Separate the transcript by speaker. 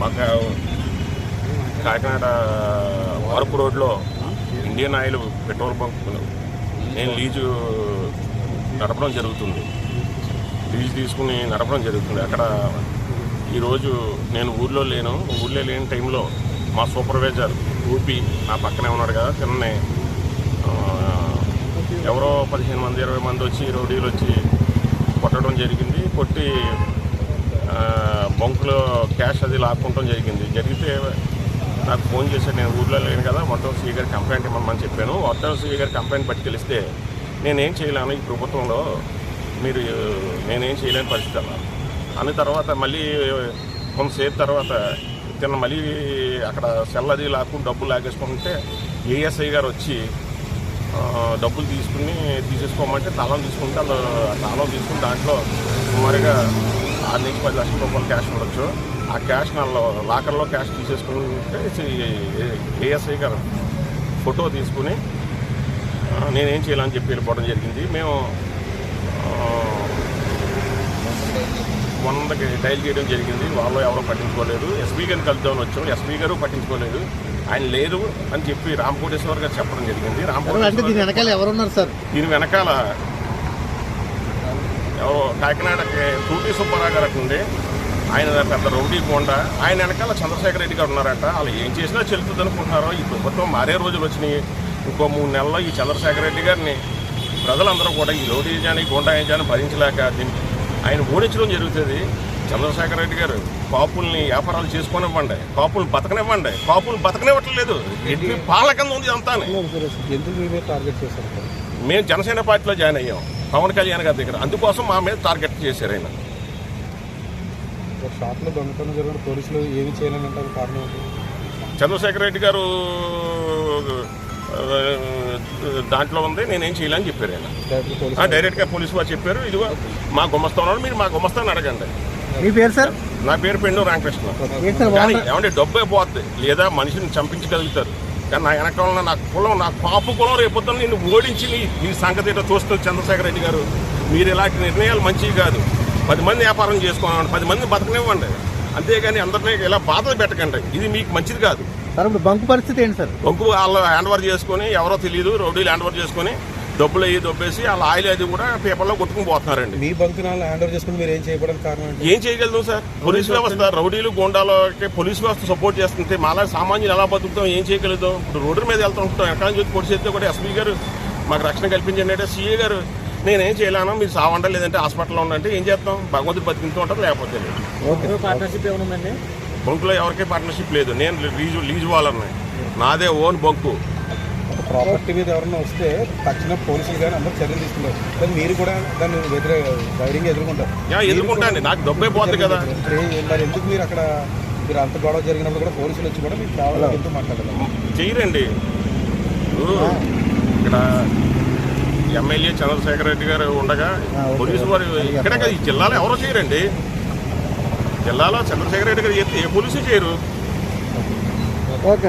Speaker 1: మాకు కాకినాడ వరపు రోడ్లో ఇండియన్ ఆయిల్ పెట్రోల్ బంక్ నేను లీజు నడపడం జరుగుతుంది. లీజు తీసుకుని నడపడం జరుగుతుంది. అక్కడ ఈరోజు నేను ఊర్లో లేను. ఊర్లో లేని టైంలో మా సూపర్వైజర్ ఊపి నా పక్కనే ఉన్నాడు కదా తిన్నే. ఎవరో పదిహేను మంది ఇరవై మంది వచ్చి రోడీలు వచ్చి కొట్టడం జరిగింది. కొట్టి బంకులో క్యాష్ అది లాక్కుంటాం జరిగింది. జరిగితే నాకు ఫోన్ చేశాడు నేను ఊర్లో లేను కదా మొత్తం సీ గారి కంప్లైంట్ ఇవ్వమని చెప్పాను. మొత్తం సీ గారి కంప్లైంట్ పట్టుకెలిస్తే నేనేం చేయలేను ఈ ప్రభుత్వంలో. మీరు నేనేం చేయలేని పరిస్థితి అన్నారు. అన్న తర్వాత మళ్ళీ కొంతసేపు తర్వాత తిన్న మళ్ళీ అక్కడ సెల్ అది లాక్కుని డబ్బులు లాగేసుకుంటే ఏఎస్ఐ గారు వచ్చి డబ్బులు తీసుకుని తీసేసుకోమంటే తాళం తీసుకుంటే వాళ్ళు తాళం తీసుకుని దాంట్లో సుమారుగా ఆరు నుంచి పది లక్షల రూపాయలు క్యాష్ ఉండొచ్చు ఆ క్యాష్ నా లాకర్లో క్యాష్ తీసేసుకుంటే ఏఎస్ఐ గారు ఫోటో తీసుకుని నేనేం చేయాలని చెప్పి వెళ్ళిపోవడం జరిగింది. మేము వందకి డైల్ చేయడం జరిగింది. వాళ్ళు ఎవరో పట్టించుకోలేదు. ఎస్పీ గారిని కలుద్దామని వచ్చాం. ఎస్పీ గారు పట్టించుకోలేదు. ఆయన లేదు అని చెప్పి రామకోటేశ్వర్ గారు చెప్పడం జరిగింది. రామకోటేశ్వర
Speaker 2: దీని వెనకాల ఎవరున్నారు సార్
Speaker 1: దీని వెనకాల ఎవరో కాకినాడకి తూటి సుబ్బారావు గారు అట్టుండి ఆయన పెద్ద రౌడీ కొండ. ఆయన వెనకాల చంద్రశేఖర రెడ్డి గారు ఉన్నారట. వాళ్ళు ఏం చేసినా చెల్లుతుంది అనుకుంటున్నారో. ఈ ప్రభుత్వం మారే రోజులు వచ్చినాయి. ఇంకో మూడు నెలల్లో ఈ చంద్రశేఖర రెడ్డి గారిని ప్రజలందరూ కూడా ఈ రౌడీజాన్ని గుండాయిజాన్ని భరించలేక దీన్ని ఆయన ఓడించడం జరుగుతుంది. చంద్రశేఖర రెడ్డి గారు కాపుల్ని వ్యాపారాలు చేసుకొనివ్వండి. కాపుల్ని బతకనివ్వండి. కాపుల్ని బతకనివ్వట్లేదు. కింద ఉంది అంతా
Speaker 3: ఎందుకు టార్గెట్ చేశారు?
Speaker 1: మేము జనసేన పార్టీలో జాయిన్ అయ్యాం. పవన్ కళ్యాణ్ గారి దగ్గర. అందుకోసం మా మీద టార్గెట్ చేశారు ఆయన.
Speaker 3: షాప్లో దొంగతనం జరిగిన పోలీసులు ఏమి కారణం?
Speaker 1: చంద్రశేఖర రెడ్డి గారు దాంట్లో ఉంది నేనేం చేయాలని చెప్పారు ఆయన. డైరెక్ట్గా పోలీసు వారు చెప్పారు ఇదిగో మా గుమస్తా ఉన్నాడు మీరు మా గుమస్తాన్ని అడగండి.
Speaker 2: మీ పేరు సార్?
Speaker 1: నా పేరు పెండు రామకృష్ణ. కానీ ఏమంటే డబ్బే పోద్ది లేదా మనిషిని చంపించగలుగుతారు. కానీ నా వెనకాల నా కులం నా పాపు కులం రేపొద్దున నిన్ను ఓడించి నీ నీ సంగతి ఏంటో చూస్తుంది చంద్రశేఖర రెడ్డి గారు మీరు ఇలాంటి నిర్ణయాలు మంచివి కాదు. పది మంది వ్యాపారం చేసుకోనివ్వండి పది మంది బతకనివ్వండి. అంతేగాని అందరినీ ఇలా బాధలు పెట్టకండి. ఇది మీకు మంచిది కాదు.
Speaker 2: సార్ ఇప్పుడు బంకు పరిస్థితి ఏంటి సార్?
Speaker 1: డబ్బు వాళ్ళు హ్యాండ్ ఓవర్ చేసుకొని ఎవరో తెలియదు రౌడీలు హ్యాండ్ ఓవర్ చేసుకొని డబ్బులు అయ్యి దొబ్బేసి వాళ్ళ ఆయిల్ అది కూడా పేపర్లో కొట్టుకుని పోతున్నారండి.
Speaker 3: మీ బంకునాలు హ్యాండ్ ఓవర్ చేసుకుని మీరు ఏం చేయడానికి కారణం
Speaker 1: ఏం చేయగలుగుతాం సార్? పోలీస్ వ్యవస్థ రౌడీలు గోండాలకి పోలీస్ వ్యవస్థ సపోర్ట్ చేస్తుంటే మాలా సామాన్యులు ఎలా బతుకుతాం ఏం చేయగలుగుతాం? ఇప్పుడు రోడ్డు మీద వెళ్తూ ఉంటాం. ఎక్కడ నుంచి పొడి చేస్తే కూడా ఎస్పీ గారు మాకు రక్షణ కల్పించండి అంటే సీఏ గారు నేనేం చేయలేను మీరు సావంట లేదంటే హాస్పిటల్లో ఉండంటే ఏం చేస్తాం? భగవంతుడు బతికింటూ ఉంటారు లేకపోతే లేదు.
Speaker 2: పార్ట్నర్షిప్ ఏమైనా ఉందండి?
Speaker 1: బంకులో ఎవరికీ పార్ట్నర్షిప్ లేదు. నేను లీజు లీజు వాళ్ళని. నాదే ఓన్ బంకు.
Speaker 3: ప్రాపర్టీ మీద ఎవరైనా వస్తే తక్షణ పోలీసులు కానీ అందరూ చర్యలు తీసుకుంటారు. కానీ మీరు కూడా దాన్ని వ్యతిరేక ధైర్యంగా ఎదుర్కొంటారు.
Speaker 1: యా, ఎదుర్కొంటాను నాకు డబ్బే పోతుంది కదా.
Speaker 3: మరి ఎందుకు మీరు అక్కడ మీరు అంత గొడవ జరిగినప్పుడు కూడా పోలీసులు వచ్చి కూడా మీకు కావాలని ఎంతో మాట్లాడారు
Speaker 1: చేయరండి ఇక్కడ ఎమ్మెల్యే చంద్రశేఖర రెడ్డి గారు ఉండగా పోలీసు వారు ఇక్కడ కాదు, ఈ జిల్లాలో ఎవరో చేయరండి జిల్లాలో చంద్రశేఖర రెడ్డి గారు చేస్తే ఏ పోలీసు చేయరు.
Speaker 2: ఓకే.